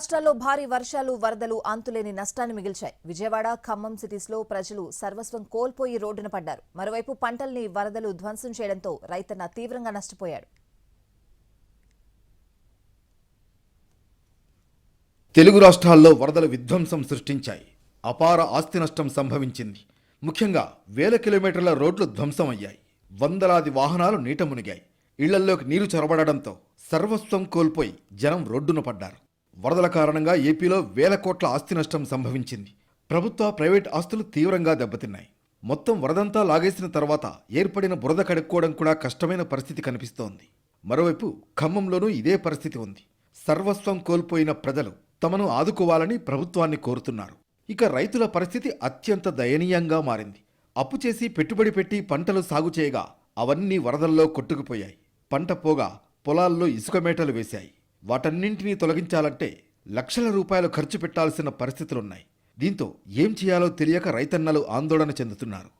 రాష్ట్రాల్లో భారీ వర్షాలు వరదలు అంతులేని నష్టాన్ని మిగిల్చాయి. విజయవాడ ఖమ్మం సిటీస్లో ప్రజలు సర్వస్వం కోల్పోయి రోడ్డున పడ్డారు. మరోవైపు పంటల్ని వరదలు ధ్వంసం చేయడంతో రైతన్న తీవ్రంగా నష్టపోయాడు. తెలుగు రాష్ట్రాల్లో వరదలు విధ్వంసం సృష్టించాయి. అపార ఆస్తి నష్టం సంభవించింది. ముఖ్యంగా వేల కిలోమీటర్ల రోడ్లు ధ్వంసం అయ్యాయి వందలాది వాహనాలు నీట మునిగాయి. ఇళ్ళల్లోకి నీరు చొరబడడంతో సర్వస్వం కోల్పోయి జనం రోడ్డున పడ్డారు. వరదల కారణంగా ఏపీలో వేల కోట్ల ఆస్తి నష్టం సంభవించింది. ప్రభుత్వ ప్రైవేట్ ఆస్తులు తీవ్రంగా దెబ్బతిన్నాయి. మొత్తం వరదంతా లాగేసిన తర్వాత ఏర్పడిన బురద కడుక్కోవడం కూడా కష్టమైన పరిస్థితి కనిపిస్తోంది. మరోవైపు ఖమ్మంలోనూ ఇదే పరిస్థితి ఉంది. సర్వస్వం కోల్పోయిన ప్రజలు తమను ఆదుకోవాలని ప్రభుత్వాన్ని కోరుతున్నారు. ఇక రైతుల పరిస్థితి అత్యంత దయనీయంగా మారింది. అప్పు చేసి పెట్టుబడి పెట్టి పంటలు సాగు చేయగా అవన్నీ వరదల్లో కొట్టుకుపోయాయి. పంట పోగా పొలాల్లో ఇసుక మేటలు వేశాయి. వాటన్నింటినీ తొలగించాలంటే లక్షల రూపాయలు ఖర్చు పెట్టాల్సిన పరిస్థితులున్నాయి. దీంతో ఏం చేయాలో తెలియక రైతన్నలు ఆందోళన చెందుతున్నారు.